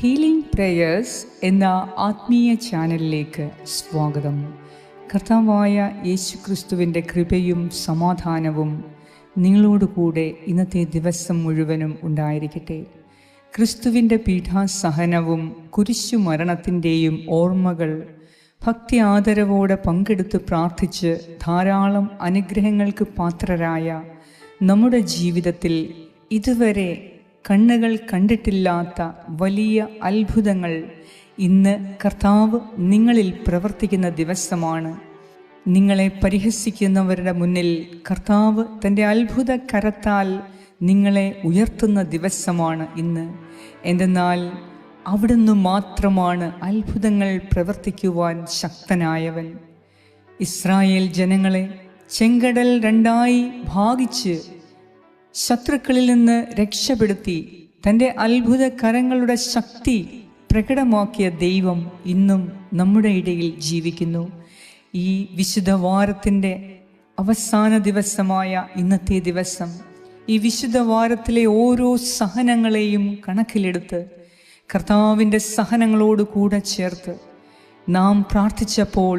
Healing prayers എന്ന ആത്മീയ ചാനലിലേക്ക് സ്വാഗതം. കർത്താവായ യേശു ക്രിസ്തുവിന്റെ കൃപയും സമാധാനവും നിങ്ങളോടുകൂടെ ഇന്നത്തെ ദിവസം മുഴുവനും ഉണ്ടായിരിക്കട്ടെ. ക്രിസ്തുവിന്റെ പീഠാസഹനവും കുരിശു മരണത്തിന്റെയും ഓർമ്മകൾ ഭക്തി ആദരവോടെ പങ്കെടുത്ത് പ്രാർത്ഥിച്ച് ധാരാളം അനുഗ്രഹങ്ങൾക്ക് പാത്രരായ നമ്മുടെ ജീവിതത്തിൽ ഇതുവരെ കണ്ണുകൾ കണ്ടിട്ടില്ലാത്ത വലിയ അത്ഭുതങ്ങൾ ഇന്ന് കർത്താവ് നിങ്ങളിൽ പ്രവർത്തിക്കുന്ന ദിവസമാണ്. നിങ്ങളെ പരിഹസിക്കുന്നവരുടെ മുന്നിൽ കർത്താവ് തന്റെ അത്ഭുത കരത്താൽ നിങ്ങളെ ഉയർത്തുന്ന ദിവസമാണ് ഇന്ന്. എന്തെന്നാൽ അവിടുന്ന് മാത്രമാണ് അത്ഭുതങ്ങൾ പ്രവർത്തിക്കുവാൻ ശക്തനായവൻ. ഇസ്രായേൽ ജനങ്ങളെ ചെങ്കടൽ രണ്ടായി ഭാഗിച്ച് ശത്രുക്കളിൽ നിന്ന് രക്ഷപ്പെടുത്തി തന്റെ അത്ഭുത കരങ്ങളുടെ ശക്തി പ്രകടമാക്കിയ ദൈവം ഇന്നും നമ്മുടെ ഇടയിൽ ജീവിക്കുന്നു. ഈ വിശുദ്ധ വാരത്തിന്റെ അവസാന ദിവസമായ ഇന്നത്തെ ദിവസം ഈ വിശുദ്ധ വാരത്തിലെ ഓരോ സഹനങ്ങളെയും കണക്കിലെടുത്ത് കർത്താവിന്റെ സഹനങ്ങളോട് കൂടെ ചേർത്ത് നാം പ്രാർത്ഥിച്ചപ്പോൾ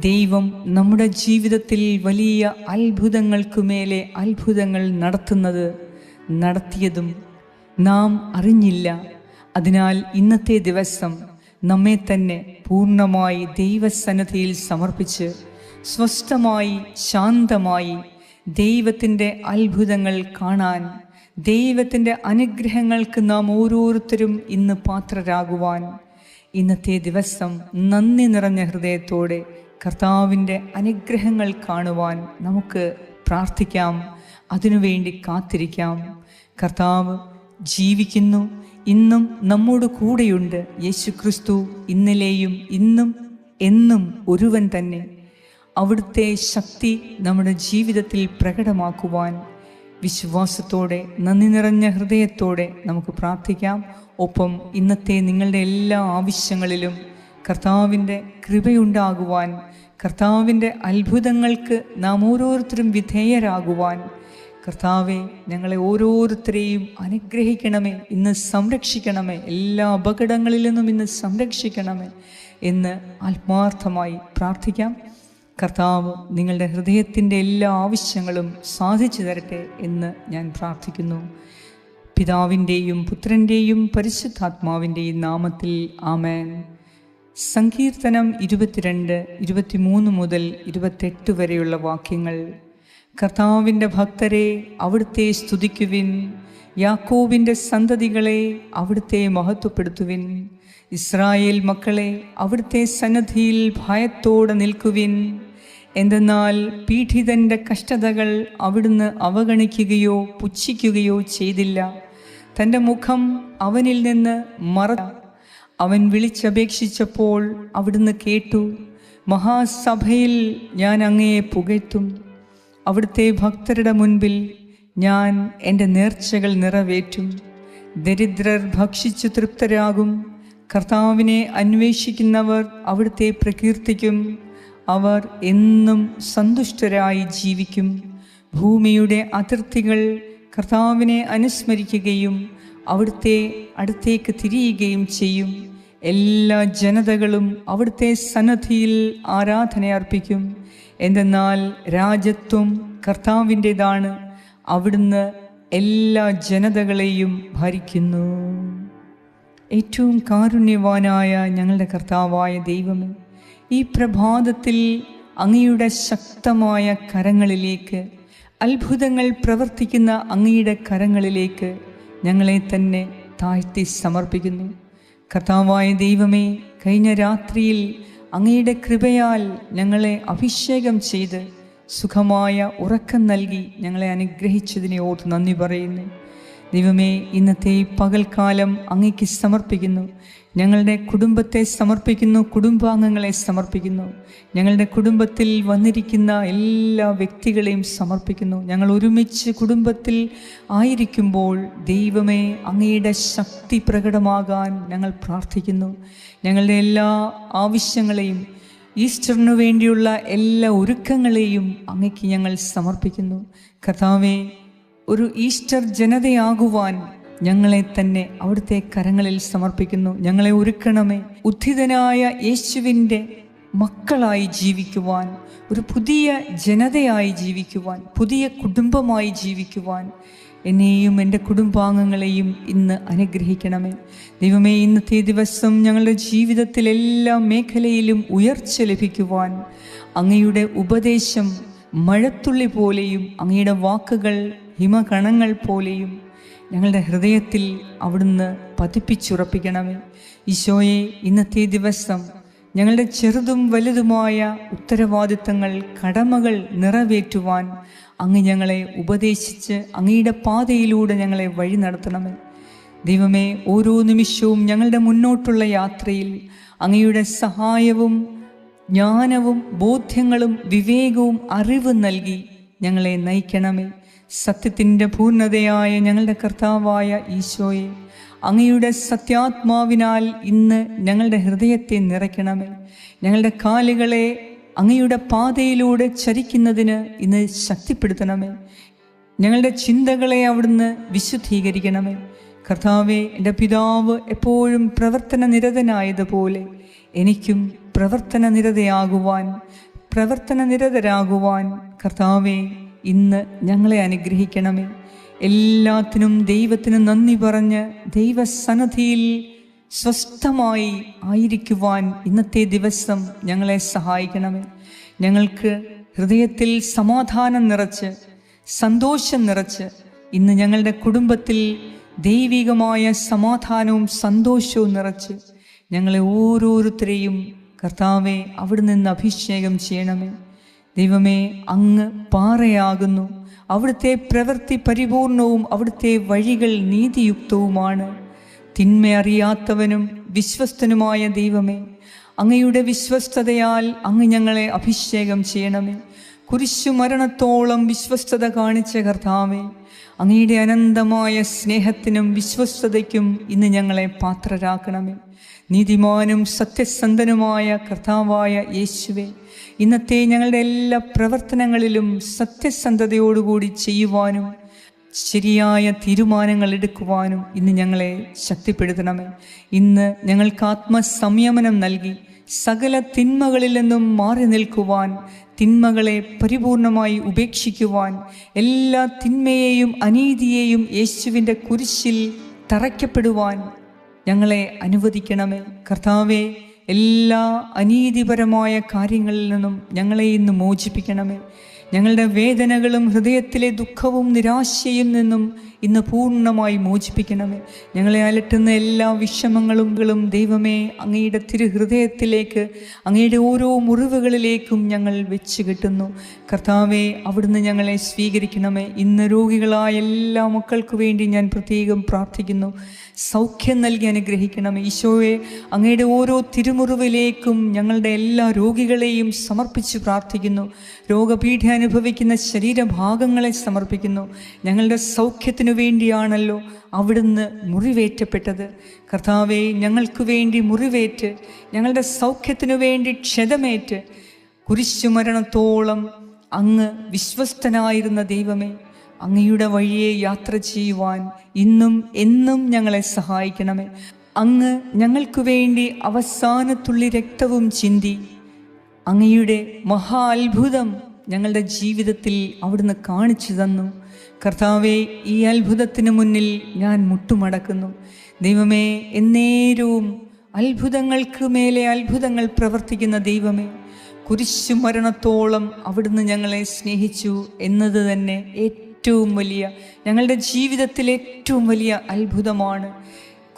ദൈവം നമ്മുടെ ജീവിതത്തിൽ വലിയ അത്ഭുതങ്ങൾക്കു മേലെ അത്ഭുതങ്ങൾ നടത്തുന്നത് നടത്തിയതും നാം അറിഞ്ഞില്ല. അതിനാൽ ഇന്നത്തെ ദിവസം നമ്മെ തന്നെ പൂർണമായി ദൈവസന്നദ്ധിയിൽ സമർപ്പിച്ച് സ്വസ്ഥമായി ശാന്തമായി ദൈവത്തിന്റെ അത്ഭുതങ്ങൾ കാണാൻ ദൈവത്തിന്റെ അനുഗ്രഹങ്ങൾക്ക് നാം ഓരോരുത്തരും ഇന്ന് പാത്രരാകുവാൻ ഇന്നത്തെ ദിവസം നന്ദി നിറഞ്ഞ ഹൃദയത്തോടെ കർത്താവിന്റെ അനുഗ്രഹങ്ങൾ കാണുവാൻ നമുക്ക് പ്രാർത്ഥിക്കാം. അതിനുവേണ്ടി കാത്തിരിക്കാം. കർത്താവ് ജീവിക്കുന്നു. ഇന്നും നമ്മോട് കൂടെയുണ്ട് യേശു ക്രിസ്തു ഇന്നലെയും ഇന്നും എന്നും ഒരുവൻ തന്നെ. അവിടുത്തെ ശക്തി നമ്മുടെ ജീവിതത്തിൽ പ്രകടമാക്കുവാൻ വിശ്വാസത്തോടെ നന്ദി നിറഞ്ഞ ഹൃദയത്തോടെ നമുക്ക് പ്രാർത്ഥിക്കാം. ഒപ്പം ഇന്നത്തെ നിങ്ങളുടെ എല്ലാ ആവശ്യങ്ങളിലും കർത്താവിന്റെ കൃപയുണ്ടാകുവാൻ കർത്താവിന്റെ അത്ഭുതങ്ങൾക്ക് നാം ഓരോരുത്തരും വിധേയരാകുവാൻ കർത്താവെ ഞങ്ങളെ ഓരോരുത്തരെയും അനുഗ്രഹിക്കണമേ ഇന്ന് സംരക്ഷിക്കണമേ എല്ലാ അപകടങ്ങളിൽ നിന്നും ഇന്ന് സംരക്ഷിക്കണമേ എന്ന് ആത്മാർത്ഥമായി പ്രാർത്ഥിക്കാം. കർത്താവ് നിങ്ങളുടെ ഹൃദയത്തിന്റെ എല്ലാ ആവശ്യങ്ങളും സാധിച്ചു തരട്ടെ എന്ന് ഞാൻ പ്രാർത്ഥിക്കുന്നു. പിതാവിന്റെയും പുത്രന്റെയും പരിശുദ്ധാത്മാവിന്റെയും നാമത്തിൽ ആമേൻ. സങ്കീർത്തനം ഇരുപത്തിരണ്ട് ഇരുപത്തിമൂന്ന് മുതൽ ഇരുപത്തെട്ട് വരെയുള്ള വാക്യങ്ങൾ. കർത്താവിന്റെ ഭക്തരെ അവിടുത്തെ സ്തുതിക്കുവിൻ. യാക്കോവിന്റെ സന്തതികളെ അവിടുത്തെ മഹത്വപ്പെടുത്തുവിൻ. ഇസ്രായേൽ മക്കളെ അവിടുത്തെ സന്നദ്ധിയിൽ ഭയത്തോടെ നിൽക്കുവിൻ. എന്തെന്നാൽ പീഡിതന്റെ കഷ്ടതകൾ അവിടുന്ന് അവഗണിക്കുകയോ പുച്ഛിക്കുകയോ ചെയ്തില്ല. തന്റെ മുഖം അവനിൽ നിന്ന് മറ അവൻ വിളിച്ചപേക്ഷിച്ചപ്പോൾ അവിടുന്ന് കേട്ടു മഹാസഭയിൽ ഞാൻ അങ്ങയെ പുകഴ്ത്തും. അവിടുത്തെ ഭക്തരുടെ മുൻപിൽ ഞാൻ എന്റെ നേർച്ചകൾ നിറവേറ്റും. ദരിദ്രർ ഭക്ഷിച്ചു തൃപ്തരാകും. കർത്താവിനെ അന്വേഷിക്കുന്നവർ അവിടുത്തെ പ്രകീർത്തിക്കും. അവർ എന്നും സന്തുഷ്ടരായി ജീവിക്കും. ഭൂമിയുടെ അതിർത്തികൾ കർത്താവിനെ അനുസ്മരിക്കുകയും അവിടുത്തെ അടുത്തേക്ക് തിരിയുകയും ചെയ്യും. എല്ലാ ജനതകളും അവിടുത്തെ സന്നദ്ധിയിൽ ആരാധന അർപ്പിക്കും. എന്തെന്നാൽ രാജ്യത്വം കർത്താവിന്റെതാണ്. അവിടുന്ന് എല്ലാ ജനതകളെയും ഭരിക്കുന്നു. ഏറ്റവും കാരുണ്യവാനായ ഞങ്ങളുടെ കർത്താവായ ദൈവമേ ഈ പ്രഭാതത്തിൽ അങ്ങയുടെ ശക്തമായ കരങ്ങളിലേക്ക് അത്ഭുതങ്ങൾ പ്രവർത്തിക്കുന്ന അങ്ങയുടെ കരങ്ങളിലേക്ക് ഞങ്ങളെ തന്നെ താഴ്ത്തി സമർപ്പിക്കുന്നു. കർത്താവായ ദൈവമേ കഴിഞ്ഞ രാത്രിയിൽ അങ്ങയുടെ കൃപയാൽ ഞങ്ങളെ അഭിഷേകം ചെയ്ത് സുഖമായ ഉറക്കം നൽകി ഞങ്ങളെ അനുഗ്രഹിച്ചതിനെ ഓർത്ത് നന്ദി പറയുന്നു. ദൈവമേ ഇന്നത്തെ ഈ പകൽക്കാലം അങ്ങയ്ക്ക് സമർപ്പിക്കുന്നു. ഞങ്ങളുടെ കുടുംബത്തെ സമർപ്പിക്കുന്നു കുടുംബാംഗങ്ങളെ സമർപ്പിക്കുന്നു. ഞങ്ങളുടെ കുടുംബത്തിൽ വന്നിരിക്കുന്ന എല്ലാ വ്യക്തികളെയും സമർപ്പിക്കുന്നു. ഞങ്ങൾ ഒരുമിച്ച് കുടുംബത്തിൽ ആയിരിക്കുമ്പോൾ ദൈവമേ അങ്ങയുടെ ശക്തി പ്രകടമാകാൻ ഞങ്ങൾ പ്രാർത്ഥിക്കുന്നു. ഞങ്ങളുടെ എല്ലാ ആവശ്യങ്ങളെയും ഈസ്റ്ററിനു വേണ്ടിയുള്ള എല്ലാ ഒരുക്കങ്ങളെയും അങ്ങയ്ക്ക് ഞങ്ങൾ സമർപ്പിക്കുന്നു. കർത്താവെ ഒരു ഈസ്റ്റർ ജനതയാകുവാൻ ഞങ്ങളെ തന്നെ അവിടുത്തെ കരങ്ങളിൽ സമർപ്പിക്കുന്നു. ഞങ്ങളെ ഒരുക്കണമേ. ഉദ്ധിതനായ യേശുവിന്റെ മക്കളായി ജീവിക്കുവാൻ ഒരു പുതിയ ജനതയായി ജീവിക്കുവാൻ പുതിയ കുടുംബമായി ജീവിക്കുവാൻ എന്നെയും എന്റെ കുടുംബാംഗങ്ങളെയും ഇന്ന് അനുഗ്രഹിക്കണമേ. ദൈവമേ ഇന്നത്തെ ദിവസം ഞങ്ങളുടെ ജീവിതത്തിൽ എല്ലാ മേഖലയിലും ഉയർച്ച ലഭിക്കുവാൻ അങ്ങയുടെ ഉപദേശം മഴത്തുള്ളി പോലെയും അങ്ങയുടെ വാക്കുകൾ ഹിമകണങ്ങൾ പോലെയും ഞങ്ങളുടെ ഹൃദയത്തിൽ അവിടുന്ന് പതിപ്പിച്ചുറപ്പിക്കണമേ. ഈശോയെ ഇന്നത്തെ ദിവസം ഞങ്ങളുടെ ചെറുതും വലുതുമായ ഉത്തരവാദിത്തങ്ങൾ കടമകൾ നിറവേറ്റുവാൻ അങ്ങ് ഞങ്ങളെ ഉപദേശിച്ച് അങ്ങയുടെ പാതയിലൂടെ ഞങ്ങളെ വഴി നടത്തണമേ. ദൈവമേ ഓരോ നിമിഷവും ഞങ്ങളുടെ മുന്നോട്ടുള്ള യാത്രയിൽ അങ്ങയുടെ സഹായവും ജ്ഞാനവും ബോധ്യങ്ങളും വിവേകവും അറിവ് നൽകി ഞങ്ങളെ നയിക്കണമേ. സത്യത്തിന്റെ പൂർണതയായ ഞങ്ങളുടെ കർത്താവായ ഈശോയെ അങ്ങയുടെ സത്യാത്മാവിനാൽ ഇന്ന് ഞങ്ങളുടെ ഹൃദയത്തെ നിറയ്ക്കണമേ. ഞങ്ങളുടെ കാലുകളെ അങ്ങയുടെ പാതയിലൂടെ ചരിക്കുന്നതിന് ഇന്ന് ശക്തിപ്പെടുത്തണമേ. ഞങ്ങളുടെ ചിന്തകളെ അവിടുന്ന് വിശുദ്ധീകരിക്കണമേ. കർത്താവെ എന്റെ പിതാവ് എപ്പോഴും പ്രവർത്തന നിരതനായതുപോലെ എനിക്കും പ്രവർത്തന നിരതയാകുവാൻ പ്രവർത്തന നിരതരാകുവാൻ കർത്താവെ ഇന്ന് ഞങ്ങളെ അനുഗ്രഹിക്കണമേ. എല്ലാത്തിനും ദൈവത്തിന് നന്ദി പറഞ്ഞ് ദൈവസന്നധിയിൽ സ്വസ്ഥമായി ആയിരിക്കുവാൻ ഇന്നത്തെ ദിവസം ഞങ്ങളെ സഹായിക്കണമേ. ഞങ്ങൾക്ക് ഹൃദയത്തിൽ സമാധാനം നിറച്ച് സന്തോഷം നിറച്ച് ഇന്ന് ഞങ്ങളുടെ കുടുംബത്തിൽ ദൈവികമായ സമാധാനവും സന്തോഷവും നിറച്ച് ഞങ്ങളെ ഓരോരുത്തരെയും കർത്താവെ അവിടെ നിന്ന് അഭിഷേകം ചെയ്യണമേ. ദൈവമേ അങ്ങ് പാറയാകുന്നു. അവിടുത്തെ പ്രവൃത്തി പരിപൂർണവും അവിടുത്തെ വഴികൾ നീതിയുക്തവുമാണ്. തിന്മ അറിയാത്തവനും വിശ്വസ്തനുമായ ദൈവമേ അങ്ങയുടെ വിശ്വസ്തതയാൽ അങ്ങ് ഞങ്ങളെ അഭിഷേകം ചെയ്യണമേ. കുരിശു മരണത്തോളം വിശ്വസ്തത കാണിച്ച കർത്താവേ അങ്ങയുടെ അനന്തമായ സ്നേഹത്തിനും വിശ്വസ്തതയ്ക്കും ഇന്ന് ഞങ്ങളെ പാത്രരാക്കണമേ. നീതിമാനും സത്യസന്ധനുമായ കർത്താവായ യേശുവെ ഇന്നത്തെ ഞങ്ങളുടെ എല്ലാ പ്രവർത്തനങ്ങളിലും സത്യസന്ധതയോടുകൂടി ചെയ്യുവാനും ശരിയായ തീരുമാനങ്ങൾ എടുക്കുവാനും ഇന്ന് ഞങ്ങളെ ശക്തിപ്പെടുത്തണമേ. ഇന്ന് ഞങ്ങൾക്ക് ആത്മസംയമനം നൽകി സകല തിന്മകളിൽ നിന്നും മാറി നിൽക്കുവാൻ തിന്മകളെ പരിപൂർണമായി ഉപേക്ഷിക്കുവാൻ എല്ലാ തിന്മയെയും അനീതിയെയും യേശുവിന്റെ കുരിശിൽ തറയ്ക്കപ്പെടുവാൻ ഞങ്ങളെ അനുവദിക്കണമേ. കർത്താവെ എല്ലാ അനീതിപരമായ കാര്യങ്ങളിൽ നിന്നും ഞങ്ങളെ ഇന്ന് മോചിപ്പിക്കണമേ. ഞങ്ങളുടെ വേദനകളും ഹൃദയത്തിലെ ദുഃഖവും നിരാശയിൽ നിന്നും ഇന്ന് പൂർണമായി മോചിപ്പിക്കണമേ. ഞങ്ങളെ അലട്ടുന്ന എല്ലാ വിഷമങ്ങളും ദൈവമേ അങ്ങയുടെ തിരുഹൃദയത്തിലേക്ക് അങ്ങയുടെ ഓരോ മുറിവുകളിലേക്കും ഞങ്ങൾ വെച്ച് കിട്ടുന്നു. കർത്താവെ അവിടുന്ന് ഞങ്ങളെ സ്വീകരിക്കണമേ. ഇന്ന് രോഗികളായ എല്ലാ മക്കൾക്കു വേണ്ടി ഞാൻ പ്രത്യേകം പ്രാർത്ഥിക്കുന്നു. സൗഖ്യം നൽകി അനുഗ്രഹിക്കണമേ. ഈശോയെ അങ്ങയുടെ ഓരോ തിരുമുറിവിലേക്കും ഞങ്ങളുടെ എല്ലാ രോഗികളെയും സമർപ്പിച്ച് പ്രാർത്ഥിക്കുന്നു. രോഗപീഠ അനുഭവിക്കുന്ന ശരീരഭാഗങ്ങളെ സമർപ്പിക്കുന്നു. ഞങ്ങളുടെ സൗഖ്യത്തിനു വേണ്ടിയാണല്ലോ അവിടുന്ന് മുറിവേറ്റപ്പെട്ടത്. കർത്താവെ ഞങ്ങൾക്ക് വേണ്ടി മുറിവേറ്റ് ഞങ്ങളുടെ സൗഖ്യത്തിനു വേണ്ടി ക്ഷതമേറ്റ്. കുരിശുമരണത്തോളം അങ്ങ് വിശ്വസ്തനായിരുന്ന ദൈവമേ അങ്ങയുടെ വഴിയെ യാത്ര ചെയ്യുവാൻ ഇന്നും എന്നും ഞങ്ങളെ സഹായിക്കണമേ. അങ്ങ് ഞങ്ങൾക്ക് വേണ്ടി അവസാനത്തുള്ളി രക്തവും ചിന്തി അങ്ങയുടെ മഹാ അത്ഭുതം ഞങ്ങളുടെ ജീവിതത്തിൽ അവിടുന്ന് കാണിച്ചു തന്നു. കർത്താവെ ഈ അത്ഭുതത്തിന് മുന്നിൽ ഞാൻ മുട്ടുമടക്കുന്നു. ദൈവമേ എന്നേരവും അത്ഭുതങ്ങൾക്ക് മേലെ അത്ഭുതങ്ങൾ പ്രവർത്തിക്കുന്ന ദൈവമേ കുരിശു മരണത്തോളം അവിടുന്ന് ഞങ്ങളെ സ്നേഹിച്ചു എന്നത് തന്നെ ഏറ്റവും വലിയ ഞങ്ങളുടെ ജീവിതത്തിലെ ഏറ്റവും വലിയ അത്ഭുതമാണ്.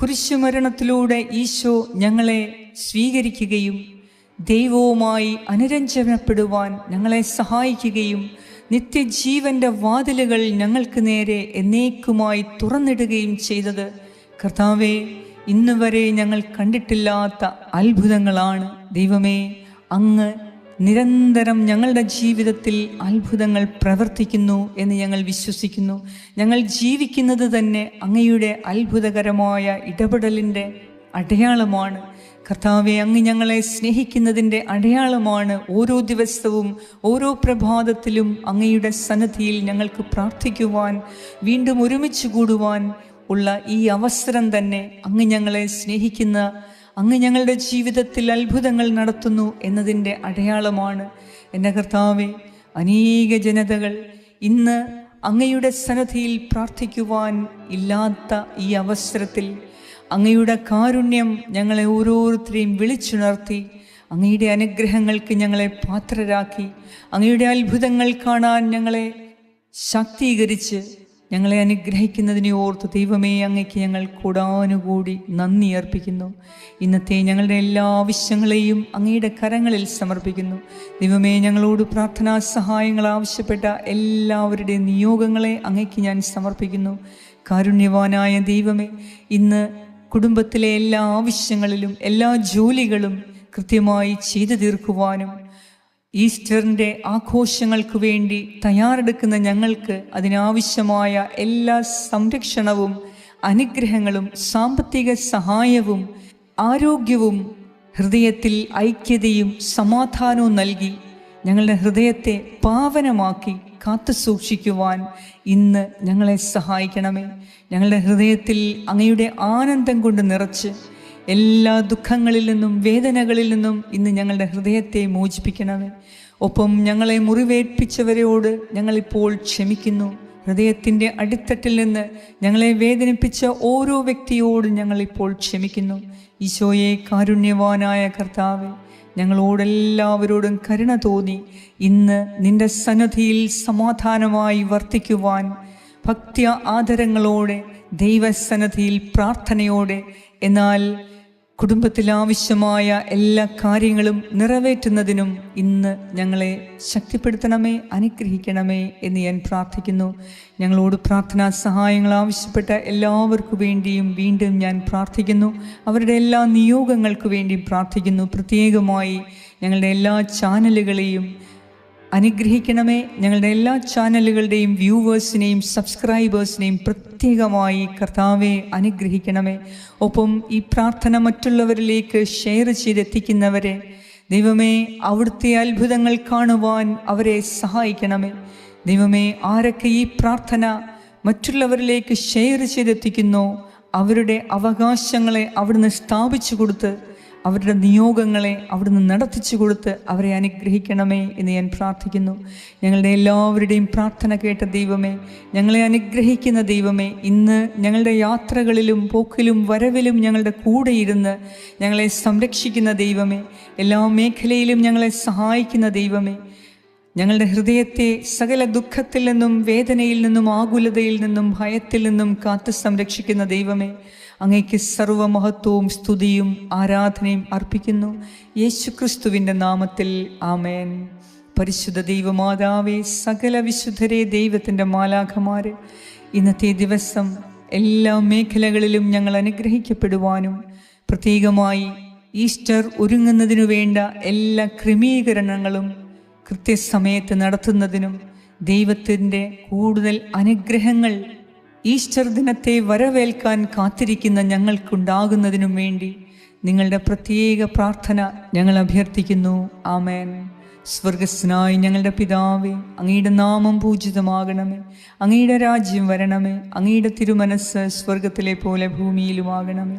കുരിശുമരണത്തിലൂടെ ഈശോ ഞങ്ങളെ സ്വീകരിക്കുകയും ദൈവവുമായി അനുരഞ്ജനപ്പെടുവാൻ ഞങ്ങളെ സഹായിക്കുകയും നിത്യജീവന്റെ വാതിലുകൾ ഞങ്ങൾക്ക് നേരെ എന്നേക്കുമായി തുറന്നിടുകയും ചെയ്തത്. കർത്താവെ ഇന്ന് വരെ ഞങ്ങൾ കണ്ടിട്ടില്ലാത്ത അത്ഭുതങ്ങളാണ്. ദൈവമേ അങ്ങ് നിരന്തരം ഞങ്ങളുടെ ജീവിതത്തിൽ അത്ഭുതങ്ങൾ പ്രവർത്തിക്കുന്നു എന്ന് ഞങ്ങൾ വിശ്വസിക്കുന്നു. ഞങ്ങൾ ജീവിക്കുന്നത് തന്നെ അങ്ങയുടെ അത്ഭുതകരമായ ഇടപെടലിന്റെ അടയാളമാണ്. കർത്താവെ അങ്ങ് ഞങ്ങളെ സ്നേഹിക്കുന്നതിന്റെ അടയാളമാണ് ഓരോ ദിവസവും ഓരോ പ്രഭാതത്തിലും അങ്ങയുടെ സന്നദ്ധിയിൽ ഞങ്ങൾക്ക് പ്രാർത്ഥിക്കുവാൻ വീണ്ടും ഒരുമിച്ച് കൂടുവാൻ ഉള്ള ഈ അവസരം തന്നെ അങ്ങ് ഞങ്ങളെ സ്നേഹിക്കുന്ന അങ്ങ് ഞങ്ങളുടെ ജീവിതത്തിൽ അത്ഭുതങ്ങൾ നടത്തുന്നു എന്നതിന്റെ അടയാളമാണ്. എന്റെ കർത്താവെ അനേക ജനതകൾ ഇന്ന് അങ്ങയുടെ സന്നദ്ധിയിൽ പ്രാർത്ഥിക്കുവാൻ ഇല്ലാത്ത ഈ അവസരത്തിൽ അങ്ങയുടെ കാരുണ്യം ഞങ്ങളെ ഓരോരുത്തരെയും വിളിച്ചുണർത്തി അങ്ങയുടെ അനുഗ്രഹങ്ങൾക്ക് ഞങ്ങളെ പാത്രരാക്കി അങ്ങയുടെ അത്ഭുതങ്ങൾ കാണാൻ ഞങ്ങളെ ശാക്തീകരിച്ച് ഞങ്ങളെ അനുഗ്രഹിക്കുന്നതിനെ ഓർത്ത് ദൈവമേ അങ്ങയ്ക്ക് ഞങ്ങൾ കൂടാനുകൂടി നന്ദി അർപ്പിക്കുന്നു. ഇന്നത്തെ ഞങ്ങളുടെ എല്ലാ ആവശ്യങ്ങളെയും അങ്ങയുടെ കരങ്ങളിൽ സമർപ്പിക്കുന്നു. ദൈവമേ ഞങ്ങളോട് പ്രാർത്ഥനാ സഹായങ്ങൾ ആവശ്യപ്പെട്ട എല്ലാവരുടെയും നിയോഗങ്ങളെ അങ്ങയ്ക്ക് ഞാൻ സമർപ്പിക്കുന്നു. കാരുണ്യവാനായ ദൈവമേ ഇന്ന് കുടുംബത്തിലെ എല്ലാ ആവശ്യങ്ങളിലും എല്ലാ ജോലികളും കൃത്യമായി ചെയ്തു തീർക്കുവാനും ഈസ്റ്ററിന്റെ ആഘോഷങ്ങൾക്ക് വേണ്ടി തയ്യാറെടുക്കുന്ന ഞങ്ങൾക്ക് അതിനാവശ്യമായ എല്ലാ സംരക്ഷണവും അനുഗ്രഹങ്ങളും സാമ്പത്തിക സഹായവും ആരോഗ്യവും ഹൃദയത്തിൽ ഐക്യതയും സമാധാനവും നൽകി ഞങ്ങളുടെ ഹൃദയത്തെ പാവനമാക്കി കാത്തു സൂക്ഷിക്കുവാൻ ഇന്ന് ഞങ്ങളെ സഹായിക്കണമേ. ഞങ്ങളുടെ ഹൃദയത്തിൽ അങ്ങയുടെ ആനന്ദം കൊണ്ട് നിറച്ച് എല്ലാ ദുഃഖങ്ങളിൽ നിന്നും വേദനകളിൽ നിന്നും ഇന്ന് ഞങ്ങളുടെ ഹൃദയത്തെ മോചിപ്പിക്കണമേ. ഒപ്പം ഞങ്ങളെ മുറിവേൽപ്പിച്ചവരോട് ഞങ്ങളിപ്പോൾ ക്ഷമിക്കുന്നു. ഹൃദയത്തിന്റെ അടിത്തട്ടിൽ നിന്ന് ഞങ്ങളെ വേദനിപ്പിച്ച ഓരോ വ്യക്തിയോടും ഞങ്ങളിപ്പോൾ ക്ഷമിക്കുന്നു. ഈശോയെ കാരുണ്യവാനായ കർത്താവെ ഞങ്ങളോടെല്ലാവരോടും കരുണ തോന്നി. ഇന്ന് നിന്റെ സന്നദ്ധിയിൽ സമാധാനമായി വർത്തിക്കുവാൻ ഭക്തി ആദരങ്ങളോടെ ദൈവസന്നദ്ധിയിൽ പ്രാർത്ഥനയോടെ. എന്നാൽ കുടുംബത്തിൽ ആവശ്യമായ എല്ലാ കാര്യങ്ങളും നിറവേറ്റുന്നതിനും ഇന്ന് ഞങ്ങളെ ശക്തിപ്പെടുത്തണമേ അനുഗ്രഹിക്കണമേ എന്ന് ഞാൻ പ്രാർത്ഥിക്കുന്നു. ഞങ്ങളോട് പ്രാർത്ഥനാ സഹായങ്ങൾ ആവശ്യപ്പെട്ട എല്ലാവർക്കു വേണ്ടിയും വീണ്ടും ഞാൻ പ്രാർത്ഥിക്കുന്നു. അവരുടെ എല്ലാ നിയോഗങ്ങൾക്ക് വേണ്ടിയും പ്രാർത്ഥിക്കുന്നു. പ്രത്യേകമായി ഞങ്ങളുടെ എല്ലാ ചാനലുകളെയും അനുഗ്രഹിക്കണമേ. ഞങ്ങളുടെ എല്ലാ ചാനലുകളുടെയും വ്യൂവേഴ്സിനെയും സബ്സ്ക്രൈബേഴ്സിനെയും പ്രത്യേകമായി കർത്താവെ അനുഗ്രഹിക്കണമേ. ഒപ്പം ഈ പ്രാർത്ഥന മറ്റുള്ളവരിലേക്ക് ഷെയർ ചെയ്തെത്തിക്കുന്നവരെ ദൈവമേ അവിടുത്തെ അത്ഭുതങ്ങൾ കാണുവാൻ അവരെ സഹായിക്കണമേ. ദൈവമേ ആരൊക്കെ ഈ പ്രാർത്ഥന മറ്റുള്ളവരിലേക്ക് ഷെയർ ചെയ്തെത്തിക്കുന്നു അവരുടെ അവകാശങ്ങളെ അവിടുന്ന് സ്ഥാപിച്ചു കൊടുത്ത് അവരുടെ നിയോഗങ്ങളെ അവിടുന്ന് നടത്തിച്ചു കൊടുത്ത് അവരെ അനുഗ്രഹിക്കണമേ എന്ന് ഞാൻ പ്രാർത്ഥിക്കുന്നു. ഞങ്ങളുടെ എല്ലാവരുടെയും പ്രാർത്ഥന കേട്ട ദൈവമേ ഞങ്ങളെ അനുഗ്രഹിക്കുന്ന ദൈവമേ ഇന്ന് ഞങ്ങളുടെ യാത്രകളിലും പോക്കിലും വരവിലും ഞങ്ങളുടെ കൂടെ ഇരുന്ന് ഞങ്ങളെ സംരക്ഷിക്കുന്ന ദൈവമേ എല്ലാ മേഖലയിലും ഞങ്ങളെ സഹായിക്കുന്ന ദൈവമേ ഞങ്ങളുടെ ഹൃദയത്തെ സകല ദുഃഖത്തിൽ നിന്നും വേദനയിൽ നിന്നും ആകുലതയിൽ നിന്നും ഭയത്തിൽ നിന്നും കാത്തു സംരക്ഷിക്കുന്ന ദൈവമേ അങ്ങയ്ക്ക് സർവമഹത്വവും സ്തുതിയും ആരാധനയും അർപ്പിക്കുന്നു. യേശുക്രിസ്തുവിന്റെ നാമത്തിൽ ആമേൻ. പരിശുദ്ധ ദൈവമാതാവേ സകല വിശുദ്ധരെ ദൈവത്തിന്റെ മാലാഖമാരെ ഇന്നത്തെ ദിവസം എല്ലാ മേഖലകളിലും ഞങ്ങൾ അനുഗ്രഹിക്കപ്പെടുവാനും പ്രത്യേകമായി ഈസ്റ്റർ ഒരുങ്ങുന്നതിനു വേണ്ട എല്ലാ ക്രമീകരണങ്ങളും കൃത്യസമയത്ത് നടത്തുന്നതിനും ദൈവത്തിന്റെ കൂടുതൽ അനുഗ്രഹങ്ങൾ ഈസ്റ്റർ ദിനത്തെ വരവേൽക്കാൻ കാത്തിരിക്കുന്ന ഞങ്ങൾക്കുണ്ടാകുന്നതിനും വേണ്ടി നിങ്ങളുടെ പ്രത്യേക പ്രാർത്ഥന ഞങ്ങൾ അഭ്യർത്ഥിക്കുന്നു. ആമേൻ. സ്വർഗസ്നായി ഞങ്ങളുടെ പിതാവേ അങ്ങയുടെ നാമം പൂജിതമാകണമേ. അങ്ങയുടെ രാജ്യം വരണമേ. അങ്ങയുടെ തിരുമനസ് സ്വർഗത്തിലെ പോലെ ഭൂമിയിലുമാകണമേ.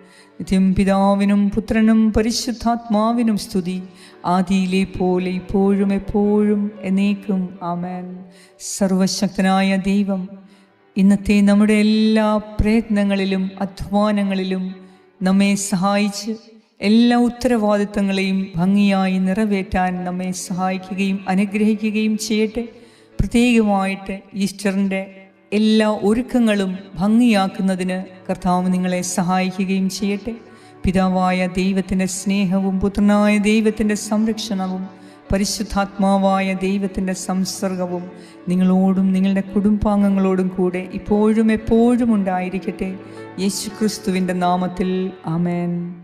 നിത്യം പിതാവിനും പുത്രനും പരിശുദ്ധാത്മാവിനും സ്തുതി. ആദിയിലെ പോലെ ഇപ്പോഴും എപ്പോഴും എന്നേക്കും. ആമേൻ. സർവശക്തനായ ദൈവം ഇന്നത്തെ നമ്മുടെ എല്ലാ പ്രയത്നങ്ങളിലും അധ്വാനങ്ങളിലും നമ്മെ സഹായിച്ച് എല്ലാ ഉത്തരവാദിത്തങ്ങളെയും ഭംഗിയായി നിറവേറ്റാൻ നമ്മെ സഹായിക്കുകയും അനുഗ്രഹിക്കുകയും ചെയ്യട്ടെ. പ്രത്യേകമായിട്ട് ഈസ്റ്ററിന്റെ എല്ലാ ഒരുക്കങ്ങളും ഭംഗിയാക്കുന്നതിന് കർത്താവ് നിങ്ങളെ സഹായിക്കുകയും ചെയ്യട്ടെ. പിതാവായ ദൈവത്തിന്റെ സ്നേഹവും പുത്രനായ ദൈവത്തിന്റെ സംരക്ഷണവും പരിശുദ്ധാത്മാവായ ദൈവത്തിന്റെ സംസർഗവും നിങ്ങളോടും നിങ്ങളുടെ കുടുംബാംഗങ്ങളോടും കൂടെ ഇപ്പോഴും എപ്പോഴും ഉണ്ടായിരിക്കട്ടെ. യേശുക്രിസ്തുവിന്റെ നാമത്തിൽ. ആമേൻ.